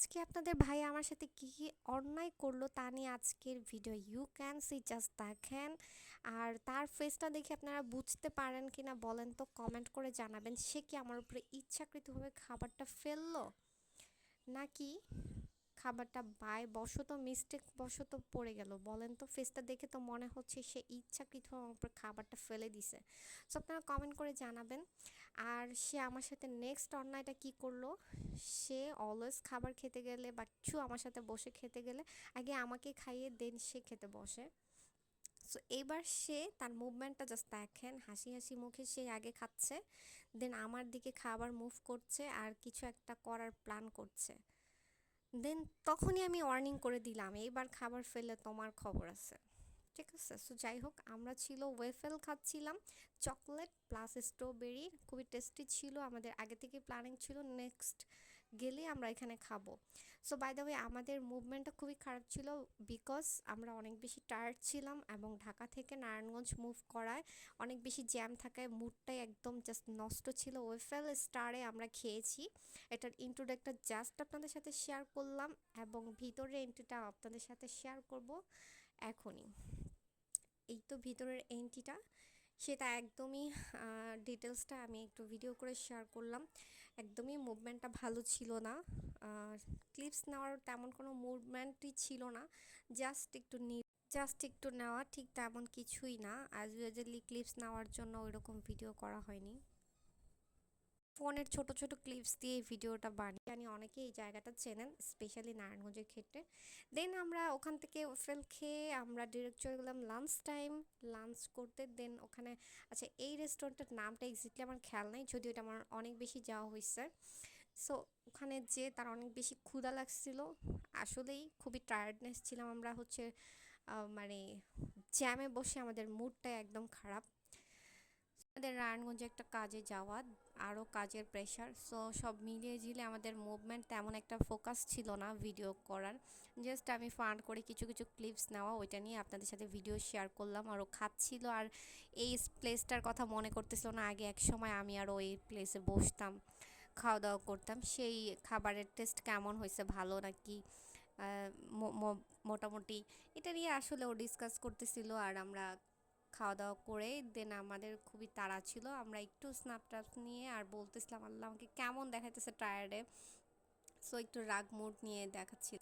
আজকে আপনাদের ভাই আমার সাথে কী কী অন্যায় করল তা নিয়ে আজকের video. You can see just দেখেন। আর তার ফেসটা দেখে আপনারা বুঝতে পারেন কি না বলেন তো কমেন্ট করে জানাবেন। সে কি আমার উপরে ইচ্ছাকৃতভাবে খাবারটা ফেলল? নাকি খাবারটা বাই বশত মিস্টেক বশত পড়ে গেল। বলেন তো ফেসটা দেখে তো মনে হচ্ছে সে ইচ্ছাকৃত উপর খাবারটা ফেলে দিছে। সো আপনারা কমেন্ট করে জানাবেন। আর সে আমার সাথে নেক্সট অন্যায়টা কি করল? সে অলওয়েজ খাবার খেতে গেলে বা কিছু আমার সাথে বসে খেতে গেলে আগে আমাকে খাইয়ে দেন সে খেতে বসে। সো এবার সে তার মুভমেন্টটা জাস্ট দেখেন, হাসি হাসি মুখে সে আগে খাচ্ছে দেন আমার দিকে খাবার মুভ করছে আর কিছু একটা করার প্ল্যান করছে। দেন তখনই আমি ওয়ার্নিং করে দিলাম, এইবার খাবার ফেলে তোমার খবর আছে। ঠিক আছে? সো যাই হোক, আমরা ছিল ওয়েফেল খাচ্ছিলাম চকলেট প্লাস স্ট্রবেরি খুবই টেস্টি ছিল, আমাদের আগে থেকে প্ল্যানিং ছিল নেক্সট গেলে আমরা এখানে খাব। সো বাই দ্য ওয়ে আমাদের মুভমেন্টটা খুবই খারাপ ছিল বিকজ আমরা অনেক বেশি টায়ার্ড ছিলাম এবং ঢাকা থেকে নারায়ণগঞ্জ মুভ করায় অনেক বেশি জ্যাম থাকায় মুডটাই একদম জাস্ট নষ্ট ছিল। ওয়েফেল স্টারে আমরা খেয়েছি। এটার ইন্ট্রোডাক্টটা জাস্ট আপনাদের সাথে শেয়ার করলাম এবং ভিতরের এন্ট্রিটা আপনাদের সাথে শেয়ার করব এখনই। এই তো ভিতরের এন্ট্রিটা সেটা একদমই ডিটেলসটা আমি একটু ভিডিও করে শেয়ার করলাম। একদমই মুভমেন্টটা ভালো ছিল না। ক্লিপস নেওয়ার তেমন কোনো মুভমেন্টই ছিল না। জাস্ট একটু জাস্ট একটু নেওয়া ঠিক তেমন কিছুই না। অ্যাজ ইউজুয়ালি ক্লিপস নেওয়ার জন্য ওইরকম ভিডিও করা হয়নি। ফোনের ছোট ছোট ক্লিপস দিয়ে এই ভিডিওটা বানিয়ে জানি অনেকে এই জায়গাটা চেনেন স্পেশালি নারায়ণগঞ্জের ক্ষেত্রে। দেন আমরা ওখান থেকে ফেল খেয়ে আমরা ডিরেক্ট চলে গেলাম লাঞ্চ টাইম লাঞ্চ করতে দেন ওখানে আচ্ছা এই রেস্টুরেন্টের নামটা এক্স্যাক্টলি আমার খেয়াল নাই, যদিও এটা আমার অনেক বেশি যাওয়া হয়েছে। সো ওখানে যে তার অনেক বেশি ক্ষুধা লাগছিল। আসলেই খুবই টায়ার্ডনেস ছিলাম আমরা হচ্ছে মানে জ্যামে বসে আমাদের মুডটা একদম খারাপ। আমাদের নারায়ণগঞ্জে একটা কাজে যাওয়া, আরও কাজের প্রেশার সো সব মিলিয়ে ঝিলে আমাদের মুভমেন্ট তেমন একটা ফোকাস ছিল না ভিডিও করার। জাস্ট আমি ফান্ড করে কিছু কিছু ক্লিপস নেওয়া, ওইটা নিয়ে আপনাদের সাথে ভিডিও শেয়ার করলাম, আরও খাচ্ছিল। আর এই প্লেসটার কথা মনে করতেছিল না, আগে এক সময় আমি আরও এই প্লেসে বসতাম খাওয়া দাওয়া করতাম। সেই খাবারের টেস্ট কেমন হয়েছে, ভালো নাকি? মোটামুটি। এটা নিয়ে আসলে ও ডিসকাস করতেছিল, আর আমরা খাওয়া দাওয়া করে দেন আমাদের খুবই তাড়া ছিল। আমরা একটু স্ন্যাপটাপ নিয়ে আর বলতেছিলাম, আল্লাহ আমাকে কেমন দেখাইতেছে টায়ার্ডে সো একটু রাগ মুড নিয়ে দেখাচ্ছিল।